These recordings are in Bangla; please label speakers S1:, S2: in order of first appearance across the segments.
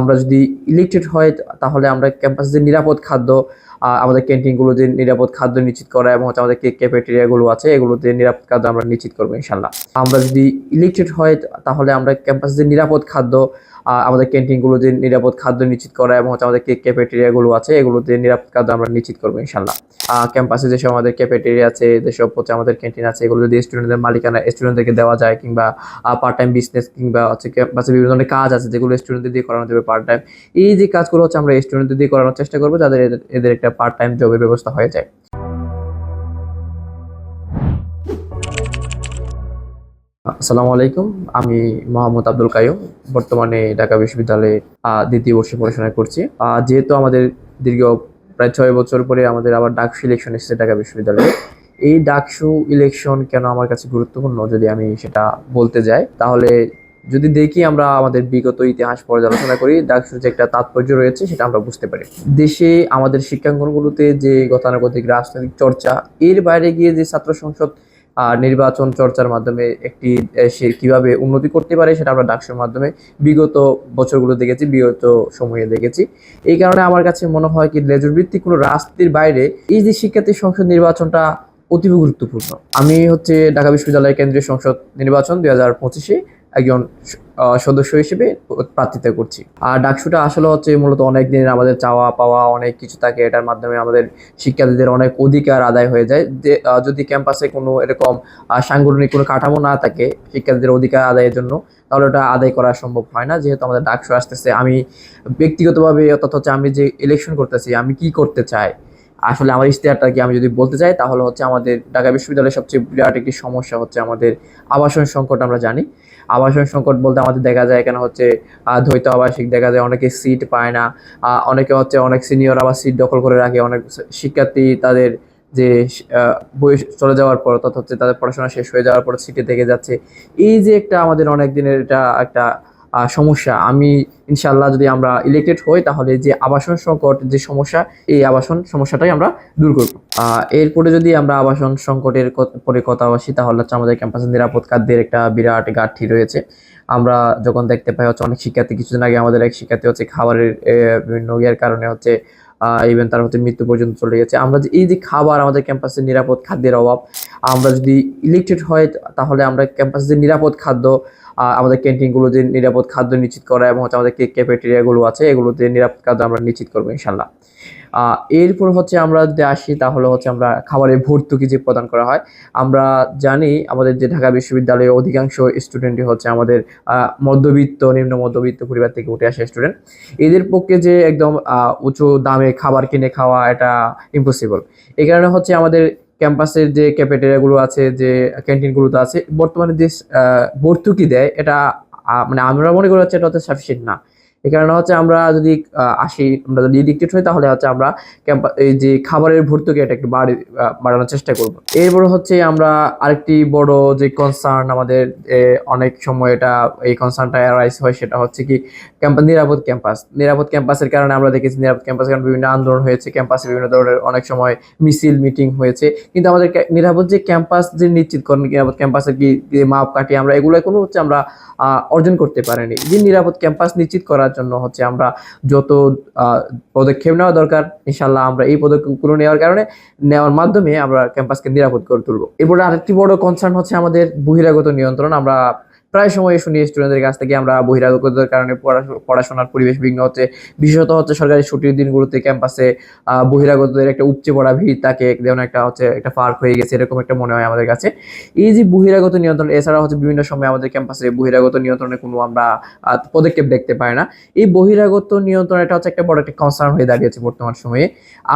S1: আমরা যদি ইলেকটেড হয়, তাহলে আমরা ক্যাম্পাসে যে নিরাপদ খাদ্য আমাদের ক্যান্টিনগুলোতে নিরাপদ খাদ্য নিশ্চিত করা এবং হচ্ছে আমাদের ক্যাফেটেরিয়াগুলো আছে, এগুলোতে নিরাপদ খাদ্য আমরা নিশ্চিত করব ইনশাল্লাহ। আমরা যদি ইলেকটেড হয়, তাহলে আমরা ক্যাম্পাসে যে নিরাপদ খাদ্য আমাদের ক্যান্টিনগুলো যে নিরাপদ খাদ্য নিশ্চিত করা এবং হচ্ছে আমাদের ক্যাফেটেরিয়াগুলো আছে এগুলোতে নিরাপদ খাদ্য আমরা নিশ্চিত করব ইনশাল্লাহ ক্যাম্পাসে যেসব আমাদের ক্যাফেটেরিয়া আছে, যেসব হচ্ছে আমাদের ক্যান্টিন আছে, এগুলো যদি স্টুডেন্টদের মালিকানা স্টুডেন্টদেরকে দেওয়া যায় কিংবা পার্ট টাইম বিজনেস কিংবা হচ্ছে ক্যাম্পাসে বিভিন্ন ধরনের কাজ আছে, যেগুলো স্টুডেন্টদের দিয়ে করানো যাবে পার্ট টাইম এই যে কাজগুলো হচ্ছে আমরা স্টুডেন্টদের দিয়ে করানোর চেষ্টা করব যাদের এদের- এদের একটা পার্ট টাইম জবের ব্যবস্থা হয়ে যায়। আসসালামু আলাইকুম। আমি মোহাম্মদ আব্দুল কাইম বর্তমানে ঢাকা বিশ্ববিদ্যালয়ে দ্বিতীয় বর্ষে পড়াশোনা করছি। যেহেতু আমাদের দীর্ঘ প্রায় ছয় বছর পরে আমাদের আবার ডাকসু ইলেকশন এসেছে ঢাকা বিশ্ববিদ্যালয়ে, এই ডাকসু ইলেকশন কেন আমার কাছে গুরুত্বপূর্ণ যদি আমি সেটা বলতে যাই, তাহলে যদি দেখি আমরা আমাদের বিগত ইতিহাস পর্যালোচনা করি, ডাকসুর যে একটা তাৎপর্য রয়েছে সেটা আমরা বুঝতে পারি। দেশে আমাদের শিক্ষাঙ্গনগুলোতে যে গতানুগতিক রাজনৈতিক চর্চা, এর বাইরে গিয়ে যে ছাত্র সংসদ আহ, নির্বাচন চর্চার মাধ্যমে একটি সে কীভাবে উন্নতি করতে পারে সেটা আমরা ডাকসের মাধ্যমে বিগত বছরগুলো দেখেছি বিগত সময়ে দেখেছি। এই কারণে আমার কাছে মনে হয় কি লেজুর ভিত্তিক কোনো রাস্তির বাইরে এই যে শিক্ষার্থী সংসদ নির্বাচনটা অতীব গুরুত্বপূর্ণ। আমি হচ্ছে ঢাকা বিশ্ববিদ্যালয় কেন্দ্রীয় সংসদ নির্বাচন দুই হাজার পঁচিশে একজন সদস্য হিসেবে প্রার্থিতা করছি। আর ডাকসুটা আসলে হচ্ছে মূলত অনেক দিনের আমাদের চাওয়া পাওয়া অনেক কিছু থাকে, এটার মাধ্যমে আমাদের শিক্ষার্থীদের অনেক অধিকার আদায় হয়ে যায়। যে যদি ক্যাম্পাসে কোনো এরকম সাংগঠনিক কোনো কাঠামো না থাকে শিক্ষার্থীদের অধিকার আদায়ের জন্য, তাহলে ওটা আদায় করা সম্ভব হয় না। যেহেতু আমাদের ডাকসু আসতেছে, আমি ব্যক্তিগতভাবে অর্থাৎ হচ্ছে আমি যে ইলেকশন করতেছি, আমি কি করতে চাই? আসলে আমার ইশতেহারটা কি আমি যদি বলতে চাই, তাহলে হচ্ছে আমাদের ঢাকা বিশ্ববিদ্যালয়ের সবচেয়ে বিরাট একটি সমস্যা হচ্ছে আমাদের আবাসন সংকট আমরা জানি। আবাসন সংকট বলতে আমাদের দেখা যায় এখানে হচ্ছে দ্বৈত আবাসিক দেখা যায়, অনেকে সিট পায় না অনেকে হচ্ছে অনেক সিনিয়র আবার সিট দখল করে রাখে, অনেক শিক্ষার্থী তাদের যে বই চলে যাওয়ার পর অর্থাৎ হচ্ছে তাদের পড়াশোনা শেষ হয়ে যাওয়ার পর সিটে থেকে যাচ্ছে। এই যে একটা আমাদের অনেক দিনের এটা একটা সমস্যা। আমি ইনশাল্লাহ যদি আমরা ইলেক্টেড হই, তাহলে যে আবাসন সংকট যে সমস্যা, এই আবাসন সমস্যাটাই আমরা দূর করব। এরপরে যদি আমরা আবাসন সংকটের পরে কথা আসি তাহলে হচ্ছে আমাদের ক্যাম্পাসের নিরাপদ খাদ্যের একটা বিরাট ঘাটতি রয়েছে। আমরা যখন দেখতে পাই হচ্ছে অনেক শিক্ষার্থী, কিছুদিন আগে আমাদের এক শিক্ষার্থী হচ্ছে খাবারের বিভিন্ন ইয়ের কারণে হচ্ছে ইভেন তার হচ্ছে মৃত্যু পর্যন্ত চলে গেছে। আমরা যে এই যে খাবার আমাদের ক্যাম্পাসে নিরাপদ খাদ্যের অভাব, আমরা যদি ইলেক্টেড হয়, তাহলে আমরা ক্যাম্পাসে যে নিরাপদ খাদ্য আমাদের ক্যান্টিনগুলো যে নিরাপদ খাদ্য নিশ্চিত করা এবং হচ্ছে আমাদের ক্যাফেটেরিয়াগুলো আছে, এগুলোতে নিরাপদ খাদ্য আমরা নিশ্চিত করব, ইনশাল্লাহ। এরপর হচ্ছে আমরা যদি আসি, তাহলে হচ্ছে আমরা খাবারের ভর্তুকি যে প্রদান করা হয়, আমরা জানি আমাদের যে ঢাকা বিশ্ববিদ্যালয়ে অধিকাংশ স্টুডেন্টই হচ্ছে আমাদের মধ্যবিত্ত, নিম্ন মধ্যবিত্ত পরিবার থেকে উঠে আসে স্টুডেন্ট এদের পক্ষে যে একদম উঁচু দামে খাবার কিনে খাওয়া এটা ইম্পসিবল এই কারণে হচ্ছে আমাদের ক্যাম্পাসের যে ক্যাফেটেরিয়াগুলো আছে, যে ক্যান্টিনগুলোতে আছে, বর্তমানে যে ভর্তুকি দেয়, এটা মানে আমরা মনে করি হচ্ছে এটা হচ্ছে সাফিসিয়েন্ট না। এই কারণে হচ্ছে আমরা যদি আসি, আমরা যদি এডিক্টেড হই, তাহলে হচ্ছে আমরা ক্যাম্পা এই যে খাবারের ভর্তুকি এটা একটু বাড়ি বাড়ানোর চেষ্টা করব। এরপর হচ্ছে আমরা আরেকটি বড় যে কনসার্ন আমাদের অনেক সময় এটা, এই কনসার্নটা অ্যারাইজ হয়, সেটা হচ্ছে কি ক্যাম্পাস নিরাপদ ক্যাম্পাস নিরাপদ ক্যাম্পাসের কারণে আমরা দেখেছি নিরাপদ ক্যাম্পাসের কারণে বিভিন্ন আন্দোলন হয়েছে ক্যাম্পাসে বিভিন্ন ধরনের অনেক সময় মিছিল মিটিং হয়েছে। কিন্তু আমাদের নিরাপদ যে ক্যাম্পাস যে নিশ্চিত করেন নিরাপদ ক্যাম্পাসের কি মাপ কাটি আমরা, এগুলো কোনো হচ্ছে আমরা অর্জন করতে পারিনি। যে নিরাপদ ক্যাম্পাস নিশ্চিত করার জন্য হচ্ছে আমরা যত পদক্ষেপ নেওয়া দরকার ইনশাল্লাহ আমরা এই পদক্ষেপগুলো নেওয়ার কারণে, নেওয়ার মাধ্যমে আমরা ক্যাম্পাসকে নিরাপদ করে তুলবো। এরপরে আরেকটি বড় কনসার্ন হচ্ছে আমাদের বহিরাগত নিয়ন্ত্রণ। আমরা প্রায় সময় শুনি স্টুডেন্টদের কাছ থেকে আমরা বহিরাগতদের কারণে পড়াশোনার পরিবেশ বিঘ্ন হচ্ছে। বিশেষত হচ্ছে সরকারি ছুটির দিনগুলোতে ক্যাম্পাসে বহিরাগতদের একটা উপচে পড়া ভিড় থাকে যেমন একটা হচ্ছে একটা পার্ক হয়ে গেছে, এরকম একটা মনে হয় আমাদের কাছে। এই যে বহিরাগত নিয়ন্ত্রণ, এছাড়া হচ্ছে বিভিন্ন সময় আমাদের ক্যাম্পাসে বহিরাগত নিয়ন্ত্রণে কোনো আমরা পদক্ষেপ দেখতে পাই না। এই বহিরাগত নিয়ন্ত্রণ এটা হচ্ছে একটা বড় একটা কনসার্ন হয়ে দাঁড়িয়েছে বর্তমান সময়ে।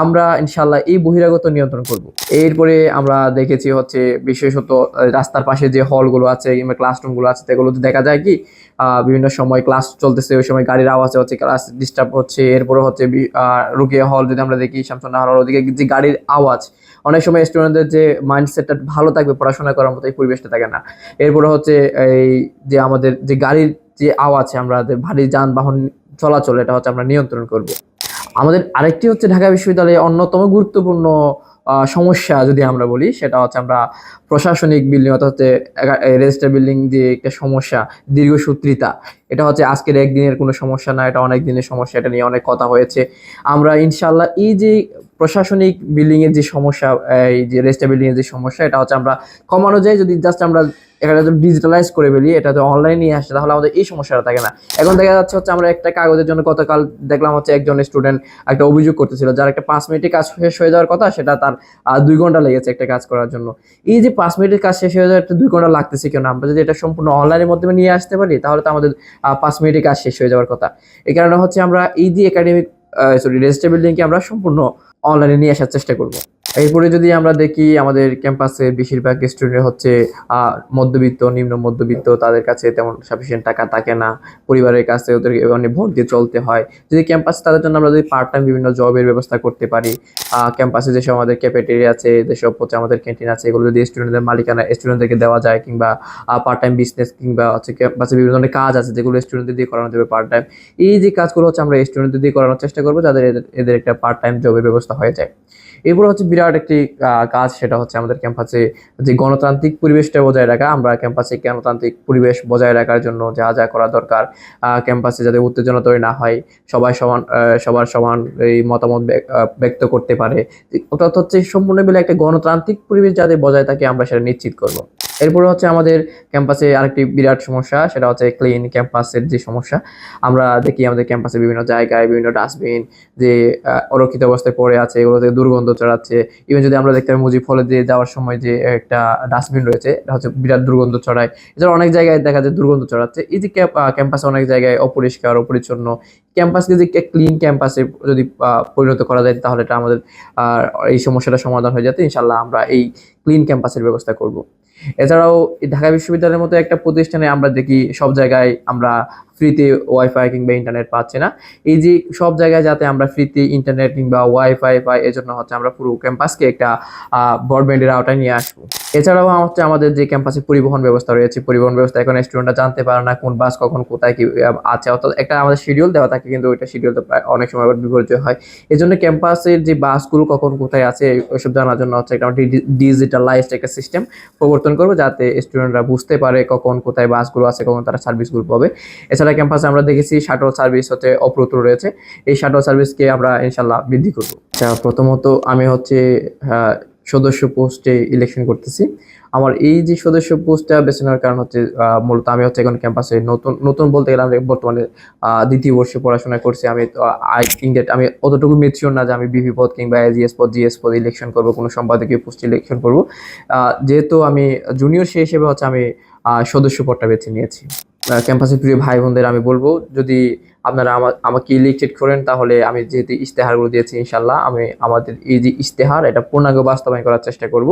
S1: আমরা ইনশাল্লাহ এই বহিরাগত নিয়ন্ত্রণ করব। এরপরে আমরা দেখেছি হচ্ছে বিশেষত রাস্তার পাশে যে হলগুলো আছে, কিংবা ক্লাসরুমগুলো আছে সেগুলোতে দেখা যায় কি বিভিন্ন সময় ক্লাস চলতেছে, ওই সময় গাড়ির আওয়াজ হচ্ছে ক্লাস ডিস্টার্ব হচ্ছে, এরপরে হচ্ছে রুকিয়া হল, যদি আমরা দেখি শামসুন্নাহর হল ওদিকে যে গাড়ির আওয়াজ, অনেক সময় স্টুডেন্টদের যে মাইন্ডসেটটা ভালো থাকবে, পড়াশোনা করার মতো এই পরিবেশটা থাকে না। এরপরে হচ্ছে এই যে আমাদের যে গাড়ির যে আওয়াজ, আমরা ভারী যানবাহন চলাচল, এটা হচ্ছে আমরা নিয়ন্ত্রণ করব। আমাদের আরেকটি হচ্ছে ঢাকা বিশ্ববিদ্যালয়ে অন্যতম গুরুত্বপূর্ণ সমস্যা যদি আমরা বলি, সেটা হচ্ছে আমরা প্রশাসনিক বিল্ডিং অর্থাৎ রেজিস্টার বিল্ডিং দিয়ে একটা সমস্যা, দীর্ঘসূত্রিতা। এটা হচ্ছে আজকের একদিনের কোনো সমস্যা না, এটা অনেক দিনের সমস্যা, এটা নিয়ে অনেক কথা হয়েছে। আমরা ইনশাল্লাহ এই যে প্রশাসনিক বিল্ডিং এর যে সমস্যা, এই যে রেজিস্টার বিল্ডিং এর যে সমস্যা, এটা হচ্ছে আমরা কমানো যায়, যদি জাস্ট আমরা এটা যদি ডিজিটালাইজ করে ফেলি, এটা তো অনলাইন নিয়ে আসে, তাহলে আমাদের এই সমস্যাটা থাকে না। এখন দেখা যাচ্ছে হচ্ছে আমরা একটা কাগজের জন্য গতকাল দেখলাম হচ্ছে একজন স্টুডেন্ট একটা অভিযোগ করতেছিল, যার একটা পাঁচ মিনিটে কাজ শেষ হয়ে যাওয়ার কথা, সেটা তার দুই ঘণ্টা লেগেছে একটা কাজ করার জন্য। এই যে পাঁচ মিনিটের কাজ শেষ হয়ে যাওয়ার একটা দুই ঘণ্টা লাগতেছে কেন? আমরা যদি এটা সম্পূর্ণ অনলাইনের মাধ্যমে নিয়ে আসতে পারি, তাহলে তো আমাদের পাঁচ মিনিটে কাজ শেষ হয়ে যাওয়ার কথা। এই কারণে হচ্ছে আমরা ইদি একাডেমিক সরি রেজিস্টার বিল্ডিংকে আমরা সম্পূর্ণ অনলাইনে নিয়ে আসার চেষ্টা করব। এরপরে যদি আমরা দেখি আমাদের ক্যাম্পাসে বেশিরভাগ স্টুডেন্ট হচ্ছে মধ্যবিত্ত, নিম্ন মধ্যবিত্ত, তাদের কাছে তেমন সাফিসিয়েন্ট টাকা থাকে না। পরিবারের কাছে ওদের অনেক ভোট দিয়ে চলতে হয়। যদি ক্যাম্পাস তাদের জন্য আমরা যদি পার্ট টাইম বিভিন্ন জবের ব্যবস্থা করতে পারি ক্যাম্পাসে যেসব আমাদের ক্যাফেটেরিয়া আছে, যেসব হচ্ছে আমাদের ক্যান্টিন আছে, এগুলো যদি স্টুডেন্টদের মালিকানা স্টুডেন্টদেরকে দেওয়া যায় কিংবা পার্ট টাইম বিজনেস কিংবা হচ্ছে ক্যাম্পাসে বিভিন্ন ধরনের কাজ আছে, যেগুলো স্টুডেন্টদের দিয়ে করানো যাবে পার্ট টাইম এই যে কাজগুলো হচ্ছে আমরা স্টুডেন্টদের দিয়ে করানোর চেষ্টা করব যাদের এদের একটা পার্ট টাইম জবের ব্যবস্থা হয়ে যায়। এরপর হচ্ছে বিরাট একটি কাজ, সেটা হচ্ছে আমাদের ক্যাম্পাসে যে গণতান্ত্রিক পরিবেশটা বজায় রাখা। আমরা ক্যাম্পাসে গণতান্ত্রিক পরিবেশ বজায় রাখার জন্য যা যা করা দরকার ক্যাম্পাসে যাতে উত্তেজনা তৈরি না হয়, সবাই সমান সবার সমান এই মতামত ব্যক্ত করতে পারে। অর্থাৎ হচ্ছে সম্পূর্ণ মিলে একটা গণতান্ত্রিক পরিবেশ যাতে বজায় থাকে, আমরা সেটা নিশ্চিত করব। এরপরে হচ্ছে আমাদের ক্যাম্পাসে আরেকটি বিরাট সমস্যা, সেটা হচ্ছে ক্লিন ক্যাম্পাসের যে সমস্যা। আমরা দেখি আমাদের ক্যাম্পাসে বিভিন্ন জায়গায় বিভিন্ন ডাস্টবিন যে অরক্ষিত অবস্থায় পড়ে আছে এগুলোতে দুর্গন্ধ ছড়াচ্ছে। ইভেন যদি আমরা দেখতে পাই মুজিব ফলে দিয়ে যাওয়ার সময় যে একটা ডাস্টবিন রয়েছে, এটা হচ্ছে বিরাট দুর্গন্ধ ছড়ায়। এছাড়া অনেক জায়গায় দেখা যায় দুর্গন্ধ ছড়াচ্ছে। এই যে ক্যাম্পাসে অনেক জায়গায় অপরিষ্কার, অপরিচ্ছন্ন। ক্যাম্পাসকে যে ক্লিন ক্যাম্পাসে যদি পরিণত করা যায়, তাহলে এটা আমাদের এই সমস্যাটা সমাধান হয়ে যাতে ইনশাল্লাহ আমরা এই ক্লিন ক্যাম্পাসের ব্যবস্থা করব। এছাড়াও ঢাকা বিশ্ববিদ্যালয়ের মতো একটা প্রতিষ্ঠানে আমরা দেখি সব জায়গায় আমরা ফ্রিতে ওয়াইফাই কিংবা ইন্টারনেট পাচ্ছে না। এই যে সব জায়গায় যাতে আমরা ফ্রিতে ইন্টারনেট কিংবা ওয়াইফাই পাই, এজন্য হচ্ছে আমরা পুরো ক্যাম্পাসকে একটা ব্রডব্যান্ডের আওতায় নিয়ে আসব। এছাড়াও হচ্ছে আমাদের যে ক্যাম্পাসে পরিবহন ব্যবস্থা রয়েছে, পরিবহন ব্যবস্থা এখন স্টুডেন্টরা জানতে পারে না কোন বাস কখন, কোথায় কি আছে। অর্থাৎ একটা আমাদের শিডিউল দেওয়া থাকে, কিন্তু ওইটা শিডিউল তো প্রায় অনেক সময় আবার বিপর্যয় হয়। এই জন্য ক্যাম্পাসের যে বাসগুলো কখন, কোথায় আছে, ওইসব জানার জন্য হচ্ছে একটা ডিজিটালাইজড একটা সিস্টেম প্রবর্তন করব, যাতে স্টুডেন্টরা বুঝতে পারে কখন, কোথায় বাসগুলো আছে, কখন তারা সার্ভিসগুলো পাবে। এছাড়া ক্যাম্পাসে আমরা দেখেছি শাটল সার্ভিস হচ্ছে অপ্রতুল রয়েছে। এই শাটল সার্ভিসকে আমরা ইনশাল্লাহ বৃদ্ধি করব। আচ্ছা প্রথমত আমি হচ্ছে সদস্য পোস্টে ইলেকশন করতেছি। আমার এই যে সদস্য পোস্টটা বেছে নেওয়ার কারণ হচ্ছে মূলত আমি হচ্ছে এখন ক্যাম্পাসে নতুন নতুন বলতে গেলে আমি বর্তমানে দ্বিতীয় বর্ষে পড়াশোনা করছি। আমি আই থিঙ্ক আমি অতটুকু মেচিওর না যে আমি বিপি পদ কিংবা জিএস পদ জিএস পদ ইলেকশন করব, কোনো সম্পাদকীয় পোস্ট ইলেকশন করব। যেহেতু আমি জুনিয়র সে হিসেবে হচ্ছে আমি সদস্য পদটা বেছে নিয়েছি। ক্যাম্পাসের প্রিয় ভাই বোনদের আমি বলব যদি আপনারা আমাকে ইলেকটেড করেন, তাহলে আমি যেহেতু ইশতেহারগুলো দিয়েছি, ইনশাল্লাহ আমি আমাদের এই যে ইশতেহার, এটা পূর্ণাঙ্গ বাস্তবায়ন করার চেষ্টা করব।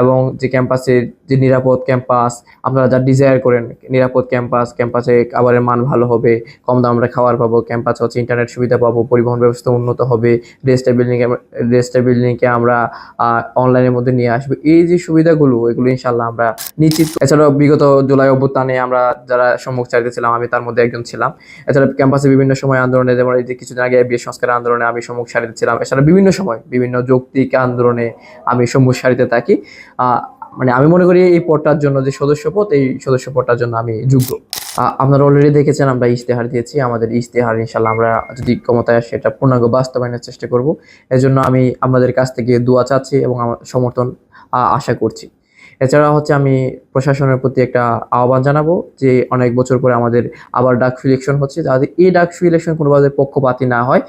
S1: এবং যে ক্যাম্পাসের যে নিরাপদ ক্যাম্পাস, আপনারা যা ডিজায়ার করেন, নিরাপদ ক্যাম্পাস, ক্যাম্পাসে খাবারের মান ভালো হবে, কম দাম আমরা খাবার পাবো, ক্যাম্পাসে হচ্ছে ইন্টারনেট সুবিধা পাবো, পরিবহন ব্যবস্থা উন্নত হবে রেজিস্টার বিল্ডিং রেজিস্টার বিল্ডিংকে আমরা অনলাইনের মধ্যে নিয়ে আসব। এই যে সুবিধাগুলো, এগুলো ইনশাল্লাহ আমরা নিশ্চিত। এছাড়াও বিগত জুলাই অভ্যুত্থানে আমরা যারা সম্মুখ চাইতেছিলাম, আমি তার মধ্যে একজন ছিলাম। এছাড়া ক্যাম্পাসে বিভিন্ন সময় আন্দোলনে, যেমন এই যে কিছুদিন আগে বিয়ে সংস্কার আন্দোলনে আমি সম্মুখ সারিতে ছিলাম, এছাড়া বিভিন্ন সময় বিভিন্ন যৌক্তিক আন্দোলনে আমি সম্মুখ সারিতে থাকি। মানে আমি মনে করি এই পদটার জন্য যে সদস্য পদ এই সদস্য পদটার জন্য আমি যোগ্য। আপনারা অলরেডি দেখেছেন, আমরা ইশতেহার দিয়েছি, আমাদের ইশতেহার ইনশাল্লাহ আমরা যদি ক্ষমতায় আসে, এটা পূর্ণাঙ্গ বাস্তবায়নের চেষ্টা করব। এজন্য আমি আপনাদের কাছ থেকে দোয়া চাচ্ছি এবং আমার সমর্থন আশা করছি। এছাড়া হচ্ছে আমি প্রশাসনের প্রতি একটা আহ্বান জানাব যে অনেক বছর পরে আমাদের আবার ডাকসু ইলেকশন হচ্ছে, যাতে এই ডাকসু ইলেকশন কোনোভাবে পক্ষপাতী না হয়।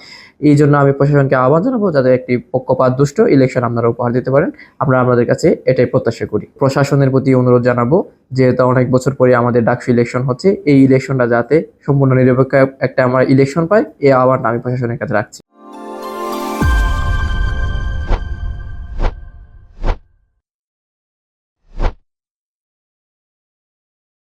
S1: এই জন্য আমি প্রশাসনকে আহ্বান জানাব যাতে একটি পক্ষপাত দুষ্ট ইলেকশন আপনারা উপহার দিতে পারেন। আমরা আপনাদের কাছে এটাই প্রত্যাশা করি। প্রশাসনের প্রতি অনুরোধ জানাব যেহেতু অনেক বছর পরে আমাদের ডাকসু ইলেকশন হচ্ছে, এই ইলেকশনটা যাতে সম্পূর্ণ নিরপেক্ষ একটা আমরা ইলেকশন পাই, এই আহ্বানটা আমি প্রশাসনের কাছে রাখছি।